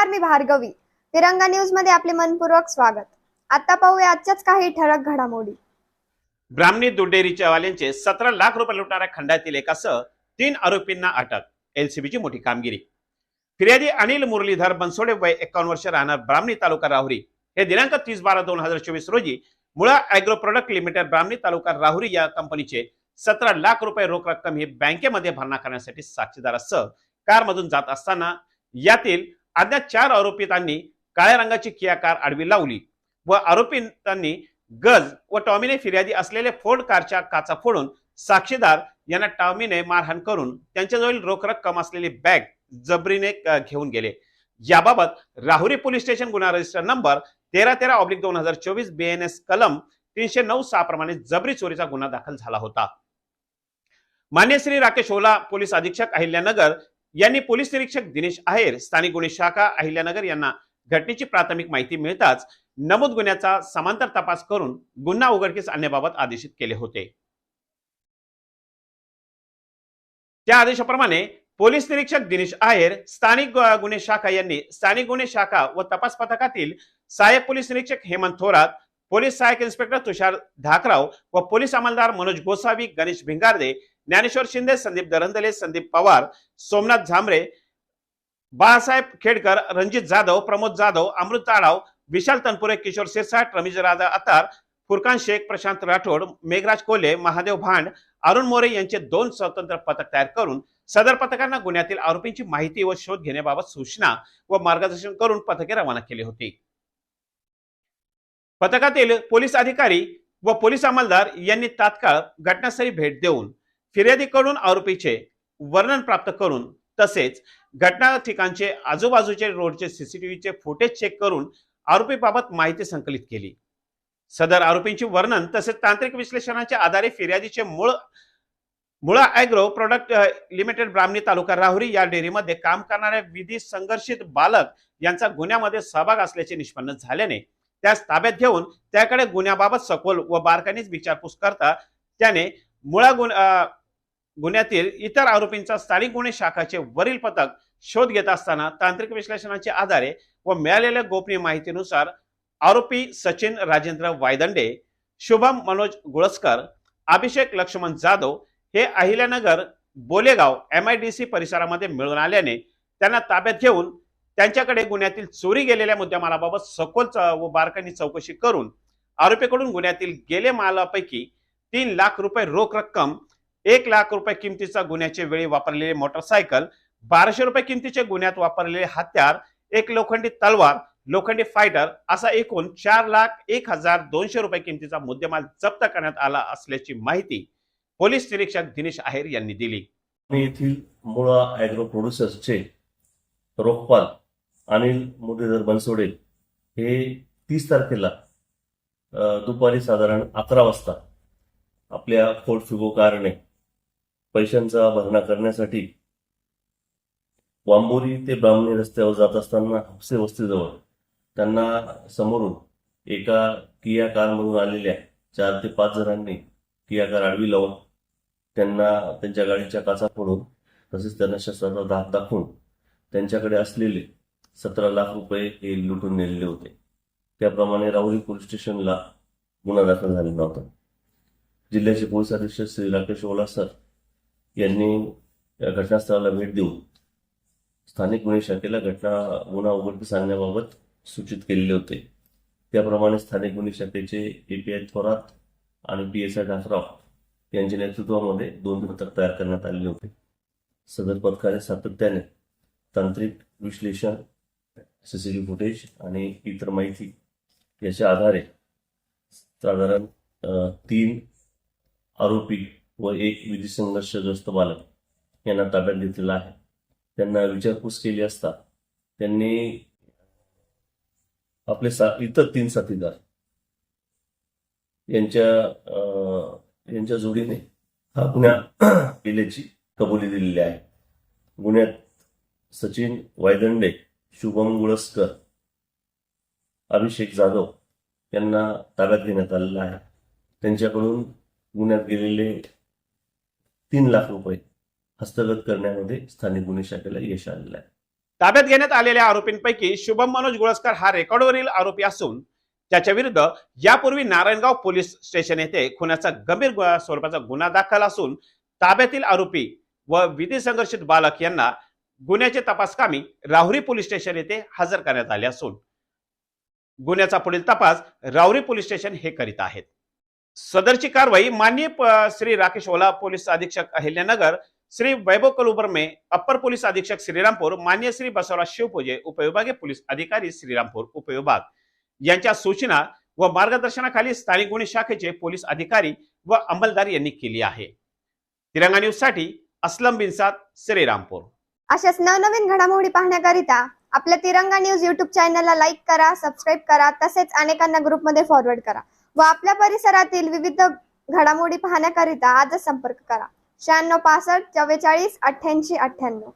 नमस्कार मी भार्गवी. तिरंगा न्यूजमध्ये आपले मनपूर्वक स्वागत. आता पाहूया आजच्याच काही ठळक घडामोडी. ब्राह्मणी दुडेरीच्या वाल्यांचे सतरा लाख रुपये लुटणाऱ्या खंडातील एकासह तीन आरोपींना अटक एलसीबीची मोठी कामगिरी. फिर्यादी अनिल मुरलीधर बनसोडे वय एकावन्न वर्ष राहणार ब्राह्मणी तालुका राहुरी. हे दिनांक तीस बारा दोन हजार चोवीस रोजी Mula agro product limited Brahmani taluka Rahuri या कंपनीचे सतरा लाख रुपये रोख रक्कम ही बँकेमध्ये भरणा करण्यासाठी साक्षीदारासह कारमधून जात असताना यातील अज्ञात चार आरोपितांनी काळ्या रंगाची किया कार आडवी लावली व आरोपितांनी गज व टॉमीने फिर्यादी असलेले फोर्ड कारच्या काचा फोडून साक्षीदार यांना टॉमीने मारहाण करून त्यांच्याजवळील रोख रक्कम असलेली बॅग जबरीने घेऊन गेले. याबाबत राहुरी पोलीस स्टेशन गुन्हा रजिस्टर नंबर तेरा तेरा ऑब्लिक दोन हजार चोवीस बीएनएस कलम तीनशे नऊ सहा प्रमाणे जबरी चोरीचा गुन्हा दाखल झाला होता. मान्य श्री राकेश ओला पोलीस अधीक्षक अहिल्यानगर यांनी पोलीस निरीक्षक दिनेश आहेर स्थानिक गुन्हे शाखा अहिल्यानगर यांना घटनेची प्राथमिक माहिती मिळताच नमूद गुन्ह्याचा समांतर तपास करून गुन्हा उघडकीस आणण्याबाबत आदेशित केले होते. त्या आदेशाप्रमाणे पोलीस निरीक्षक दिनेश आहेर स्थानिक गुन्हे शाखा यांनी स्थानिक गुन्हे शाखा व तपास पथकातील सहाय्यक पोलीस निरीक्षक हेमंत थोरात पोलीस सहाय्यक इन्स्पेक्टर तुषार धाकराव व पोलीस अंमलदार मनोज गोसावी गणेश भिंगारदे ज्ञानेश्वर शिंदे संदीप दरंदले संदीप पवार सोमनाथ झांबरे बाळासाहेब खेडकर रणजित जाधव प्रमोद जाधव अमृत ताडाव विशाल तनपुरे किशोर सिरसाट रमेश राजा अतार फुरकान शेख प्रशांत राठोड मेघराज कोल्हे महादेव भांड अरुण मोरे यांचे दोन स्वतंत्र पथक तयार करून सदर पथकांना गुन्ह्यातील आरोपींची माहिती व शोध घेण्याबाबत सूचना व मार्गदर्शन करून पथके रवाना केली होती. पथकातील पोलीस अधिकारी व पोलीस अंमलदार यांनी तात्काळ घटनास्थळी भेट देऊन फिर्यादीकडून आरोपीचे वर्णन प्राप्त करून तसेच घटना ठिकाणचे आजूबाजूचे रोडचे सीसीटीव्हीचे फुटेज चेक करून आरोपीबाबत माहिती संकलित केली. सदर आरोपींचे वर्णन तसेच तांत्रिक विश्लेषणाच्या आधारे फिर्यादीचे मूळ Mula agro product limited Brahmani taluka Rahuri या डेअरीमध्ये काम करणाऱ्या विधी संघर्षित बालक यांचा गुन्ह्यामध्ये सहभाग असल्याचे निष्पन्न झाल्याने त्यास ताब्यात घेऊन त्याकडे गुन्ह्याबाबत सखोल व बारकानीच विचारपूस करता त्याने मुळा गुन्हा गुन्ह्यातील इतर आरोपींचा स्थानिक गुन्हे शाखाचे वरील पथक शोध घेत असताना तांत्रिक विश्लेषणाच्या आधारे व मिळालेल्या गोपनीय माहितीनुसार आरोपी सचिन राजेंद्र वायदंडे शुभम मनोज गुळसकर अभिषेक लक्ष्मण जाधव हे Ahilyanagar Bolegaon M I D C परिसरामध्ये मिळून आल्याने त्यांना ताब्यात घेऊन त्यांच्याकडे गुन्ह्यातील चोरी गेलेल्या मुद्द्यामालाबाबत सखोल व बारकाईने चौकशी करून आरोपीकडून गुन्ह्यातील गेले मालापैकी तीन लाख रुपये रोख रक्कम एक लाख रुपये किमतीचा गुन्ह्याच्या वेळी वापरलेले मोटरसायकल बाराशे रुपये किमतीचे गुन्ह्यात वापरलेले हत्यार एक लोखंडी तलवार लोखंडी फायटर असा एकूण चार लाख एक हजार दोनशे रुपये किमतीचा मुद्देमाल जप्त करण्यात आला असल्याची माहिती पोलीस निरीक्षक दिनेश आहेर यांनी दिली. येथील मुळा ॲग्रो प्रोड्युसर्सचे रोखपाल अनिल मुरलीधर बनसोडे हे तीस तारखेला दुपारी साधारण अकरा वाजता आपल्या फोर्ट फिगो कारने पैशांचा भरणा करण्यासाठी वांबोरी ते ब्राह्मणी रस्त्यावर जात असताना हापसे वस्तीजवळ त्यांना समोरून एका किया कारमधून आलेल्या चार ते पाच जणांनी किया कार आडवी लावून त्यांना त्यांच्या गाडीच्या काचा फोडून तसेच त्यांना शस्त्राचा धाक दाखवून त्यांच्याकडे असलेले सतरा लाख रुपये हे लुटून नेलेले होते. त्याप्रमाणे राहुरी पोलीस स्टेशनला गुन्हा दाखल झालेला होता. जिल्ह्याचे पोलीस अधीक्षक श्री राकेश ओला सर यांनी या घटनास्थळाला भेट देऊन स्थानिक गुन्हे शाखेला घटना गुन्हा उघडकीस सांगण्याबाबत सूचित केलेले होते. त्याप्रमाणे स्थानिक गुन्हे शाखेचे एपीआय थोरात आणि पी एस आय ठाकराव यांच्या नेतृत्वामध्ये दोन पथक तयार करण्यात आलेले होते. सदर पथकाने सातत्याने तांत्रिक विश्लेषण सी सी टी फुटेज आणि इतर माहिती याच्या आधारे साधारण तीन आरोपी व एक विधी संघर्षग्रस्त बालक यांना ताब्यात घेतलेला आहे. त्यांना विचारपूस केली असता त्यांनी आपले सा इतर तीन साथीदार यांच्या यांच्या जोडीने हा गुन्हा केल्याची कबुली दिलेली आहे. गुन्ह्यात सचिन वायदंडे शुभम गुळसकर अभिषेक जाधव यांना ताब्यात घेण्यात आलेला आहे. त्यांच्याकडून गुन्ह्यात गेलेले तीन लाख रुपये हस्तगत करण्यामध्ये स्थानिक गुन्हे शाखेला यश आलेलं आहे. ताब्यात घेण्यात आलेल्या आरोपींपैकी शुभम मनोज गुळसकर हा रेकॉर्डवरील आरोपी असून त्याच्या विरुद्ध यापूर्वी नारायणगाव पोलीस स्टेशन येथे खुनाचा गंभीर स्वरूपाचा गुन्हा दाखल असून ताब्यातील आरोपी व विधी संघर्षित बालक यांना गुन्ह्याचे तपासकामी राहुरी पोलीस स्टेशन येथे हजर करण्यात आले असून गुन्ह्याचा पुढील तपास राहुरी पोलीस स्टेशन हे करीत आहेत. सदरची कारवाई माननीय श्री राकेश ओला पोलीस अधीक्षक अहिल्यानगर श्री वैभव कलुबर्मे अप्पर पोलीस अधीक्षक श्रीरामपूर मान्य श्री बसवराज शिवपूजे उपविभागीय पोलीस अधिकारी श्रीरामपूर उपविभाग. यांच्या सूचना व मार्गदर्शनाखाली स्थानिक गुन्हे शाखेचे पोलीस अधिकारी व अंमलदार यांनी केली आहे. तिरंगा न्यूजसाठी असलम बिनसाद श्रीरामपूर. अशाच नवनवीन घडामोडी पाहण्याकरिता आपल्या तिरंगा न्यूज युट्यूब चॅनलला लाईक करा सबस्क्राईब करा तसेच अनेकांना ग्रुपमध्ये फॉरवर्ड करा. व आपल्या परिसरातील विविध घडामोडी पाहण्याकरिता आजच संपर्क करा. शहाण्णव पासष्ट चव्वेचाळीस अठ्ठ्याऐंशी अठ्ठ्याण्णव.